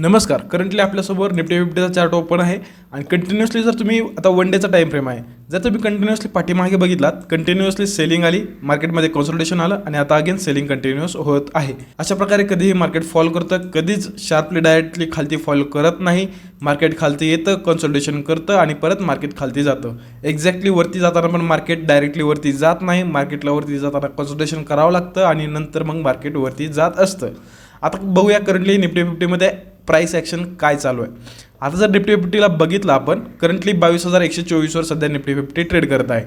नमस्कार. करंटली आपल्यासमोर Nifty फिफ्टीचा chart open आहे आणि कंटिन्युअसली जर तुम्ही आता वन डेचा टाइम फ्रेम आहे जर तुम्ही कंटिन्युअसली पाठीमागे बघितलात कंटिन्युअसली सेलिंग आली मार्केटमध्ये कॉन्सल्टेशन आलं आणि आता अगेन सेलिंग कंटिन्युअस होत आहे. अशा प्रकारे कधीही मार्केट फॉल करतं कधीच शार्पली डायरेक्टली खालती फॉल करत नाही. मार्केट खालती येतं कॉन्सल्टेशन करतं आणि परत मार्केट खालती जातं. एक्झॅक्टली वरती जाताना पण मार्केट डायरेक्टली वरती जात नाही. मार्केटला वरती जाताना कॉन्सल्टेशन करावं लागतं आणि नंतर मग मार्केट वरती जात असतं. आता बघूया करंटली निफ्टी फिफ्टीमध्ये प्राईस ॲक्शन काय चालू आहे? आता जर निफ्टी फिफ्टीला बघितलं आपण करंटली बावीस हजार एकशे चोवीसवर सध्या निफ्टी फिफ्टी ट्रेड करत आहे.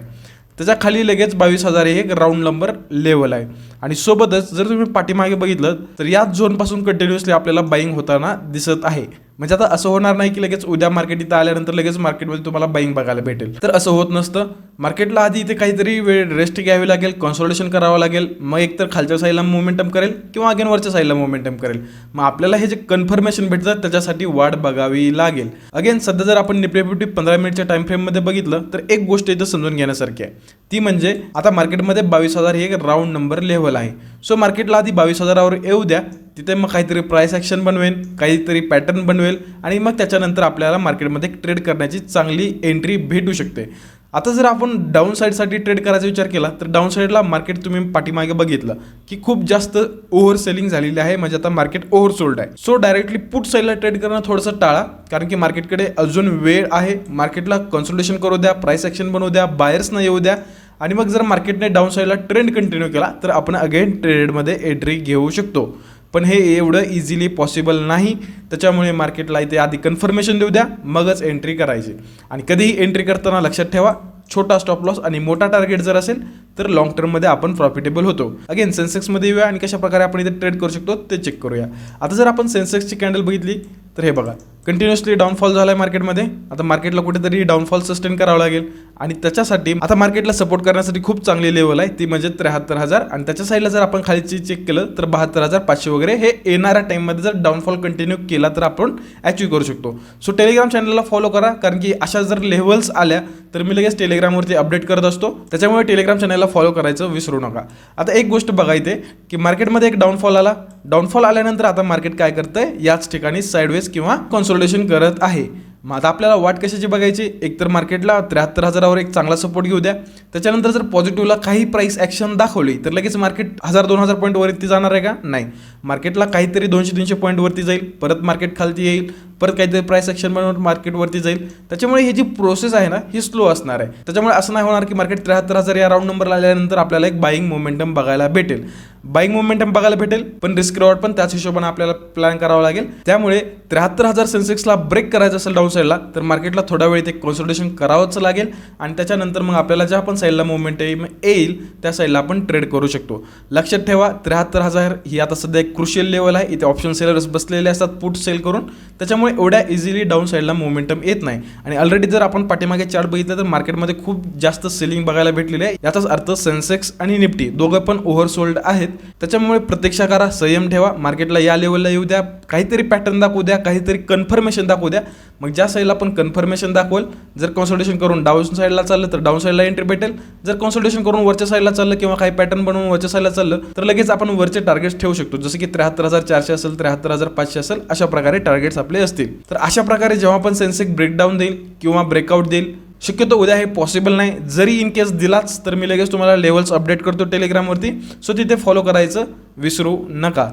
त्याच्याखाली लगेच बावीस हजार हे एक राऊंड नंबर लेवल आहे. आणि सोबतच जर तुम्ही पाठीमागे बघितलं तर याच झोनपासून कंटिन्युअसली आपल्याला बाईंग होताना दिसत आहे. म्हणजे आता असं होणार नाही की लगेच उद्या मार्केट इथं आल्यानंतर लगेच मार्केटमध्ये तुम्हाला बाईंग बघायला भेटेल. तर असं होत नसतं. मार्केटला आधी इथे काहीतरी वेळ रेस्ट घ्यावी लागेल कॉन्सोलेशन करावं लागेल. मग एकतर खालच्या साईडला मोमेंटम करेल किंवा अगेन वरच्या साईडला मोमेंटम करेल. मग आपल्याला हे जे कन्फर्मेशन भेटतं त्याच्यासाठी वाट बघावी लागेल. अगेन सध्या जर आपण निफ्टी पंधरा मिनिटच्या टाईम फ्रेममध्ये बघितलं तर एक गोष्ट इथं समजून घेण्यासारखी आहे. ती म्हणजे आता मार्केटमध्ये बावीस हजार ही एक राऊंड नंबर लेवल आहे. सो मार्केटला आधी बावीस हजारावर येऊ द्या. तिथे मग काहीतरी प्राईस ॲक्शन बनवेल काहीतरी पॅटर्न बनवेल आणि मग त्याच्यानंतर आपल्याला मार्केटमध्ये ट्रेड करण्याची चांगली एंट्री भेटू शकते. आता जर आपण डाऊन साईडसाठी ट्रेड करायचा विचार केला तर डाऊन साईडला मार्केट तुम्ही पाठीमागे बघितलं की खूप जास्त ओव्हर सेलिंग झालेली आहे म्हणजे आता मार्केट ओव्हर सोल्ड आहे. सो डायरेक्टली पुट साईडला ट्रेड करणं थोडंसं टाळा कारण की मार्केटकडे अजून वेळ आहे. मार्केटला कन्सल्टेशन करू द्या प्राईस ॲक्शन बनवू द्या बायर्सना येऊ द्या. आणि मग जर मार्केटने डाऊन साईडला ट्रेंड कंटिन्यू केला तर आपण अगेन ट्रेडमध्ये एंट्री घेऊ शकतो. पण हे एवढं इझिली पॉसिबल नाही. त्याच्यामुळे मार्केटला इथे आधी कन्फर्मेशन देऊ द्या मगच एंट्री करायची. आणि कधीही एंट्री करताना लक्षात ठेवा छोटा स्टॉप लॉस आणि मोठा टार्गेट जर असेल तर लॉंग टर्ममध्ये आपण प्रॉफिटेबल होतो. अगेन सेन्सेक्समध्ये येऊया आणि कशा प्रकारे आपण इथे ट्रेड करू शकतो ते चेक करूया. आता जर आपण सेन्सेक्सची कॅन्डल बघितली तर हे बघा कंटिन्युअसली डाऊनफॉल झाला आहे मार्केटमध्ये आता मार्केटला कुठेतरी डाऊनफॉल सस्टेन करावं लागेल. आणि त्याच्यासाठी आता मार्केटला सपोर्ट करण्यासाठी खूप चांगली लेवल आहे. ती म्हणजे त्र्याहत्तर हजार. आणि त्याच्या साईडला जर आपण खालीची चेक केलं तर बहात्तर हजार पाचशे वगैरे. हे येणाऱ्या टाईममध्ये जर डाऊनफॉल कंटिन्यू केला तर आपण अचीव करू शकतो. सो टेलिग्राम चॅनलला फॉलो करा. कारण की अशा जर लेवल्स आल्या तर मी लगेच टेलिग्रामवरती अपडेट करत असतो. त्याच्यामुळे टेलिग्राम चॅनल चॅनलला फॉलो करायचं विसरू नका. आता एक गोष्ट बघा इथे की मार्केटमध्ये एक डाऊनफॉल आला. डाऊनफॉल आल्यानंतर आता मार्केट काय करतंय? याच ठिकाणी साईडवेज किंवा कॉन्सोल्टेशन करत आहे. मग आता आपल्याला वाट कशाची बघायची? एकतर मार्केटला त्र्याहत्तर हजारावर एक चांगला सपोर्ट घेऊ द्या. त्याच्यानंतर जर पॉझिटिव्हला काही प्राईस ॲक्शन दाखवली तर लगेच मार्केट हजार दोन हजार पॉईंटवरती जाणार आहे का? नाही. मार्केटला काहीतरी दोनशे तीनशे पॉईंटवरती जाईल. परत मार्केट खालती येईल. परत काहीतरी प्राईस सेक्शन बनवून जाईल. त्याच्यामुळे ही जी प्रोसेस आहे ना ही स्लो असणार आहे. त्याच्यामुळे असं नाही होणार की मार्केट त्र्याहत्तर हजार या राऊंड नंबरला आल्यानंतर आपल्याला एक बाईंग मोमेंटम बघायला भेटेल. बाईंग मोमेंटम बघायला भेटेल पण रिस्क रिवॉर्ड पण त्याच हिशोबाने आपल्याला प्लॅन करावा लागेल. त्यामुळे त्र्याहत्तर हजार सेन्सेक्सला ब्रेक करायचं असेल डाऊन साईडला तर मार्केटला थोडा वेळ ते कॉन्सल्टेशन करावंच लागेल. आणि त्याच्यानंतर मग आपल्याला ज्या पण साईडला मुवमेंट येईल त्या साईडला आपण ट्रेड करू शकतो. लक्षात ठेवा त्र्याहत्तर हजार ही आता सध्या एक क्रुशियल लेवल आहे. इथे ऑप्शन सेलर्स बसलेले असतात पुट सेल करून. त्याच्यामुळे एवढ्या इझिली डाऊन साईडला मोमेंटम येत नाही. आणि ऑलरेडी जर आपण पाठीमागे चार्ट बघितलं तर मार्केटमध्ये खूप जास्त सेलिंग बघायला भेटलेली आहे. याचाच अर्थ सेन्सेक्स आणि निफ्टी दोघं पण ओव्हरसोल्ड आहेत. त्याच्यामुळे प्रतीक्षा करा संयम ठेवा. मार्केटला या लेवलला येऊ द्या. काहीतरी पॅटर्न दाखवू द्या. काहीतरी कन्फर्मेशन दाखवू द्या. मग ज्या साईडला आपण कन्फर्मेशन दाखवेल जर कॉन्सल्टेशन करून डाऊन साईडला चाललं तर डाऊन साईडला एंट्री भेटेल. जर कॉन्सल्टेशन करून वरच्या साईडला चाललं किंवा काही पॅटर्न बनवून वरच्या साईडला चाललं तर लगेच आपण वरचे टार्गेट्स ठेवू शकतो. जसं की त्र्याहत्तर हजार चारशे असेल त्र्याहत्तर हजार पाचशे असेल अशा प्रकारे टार्गेट्स आपले असतील. तर अशा प्रकारे जेव्हा आपण सेन्सेक ब्रेकडाऊन देईल किंवा ब्रेकआउट देईल शक्यतो उद्या हे पॉसिबल नाही. जरी इन केस दिलाच तर मी लगेच तुम्हाला लेवल्स अपडेट करतो टेलिग्रामवरती सो तिथे फॉलो करायचं विसरू नका.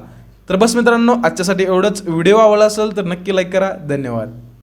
तर बस मित्रांनो आजच्यासाठी एवढंच. व्हिडिओ आवडला असेल तर नक्की लाईक करा. धन्यवाद.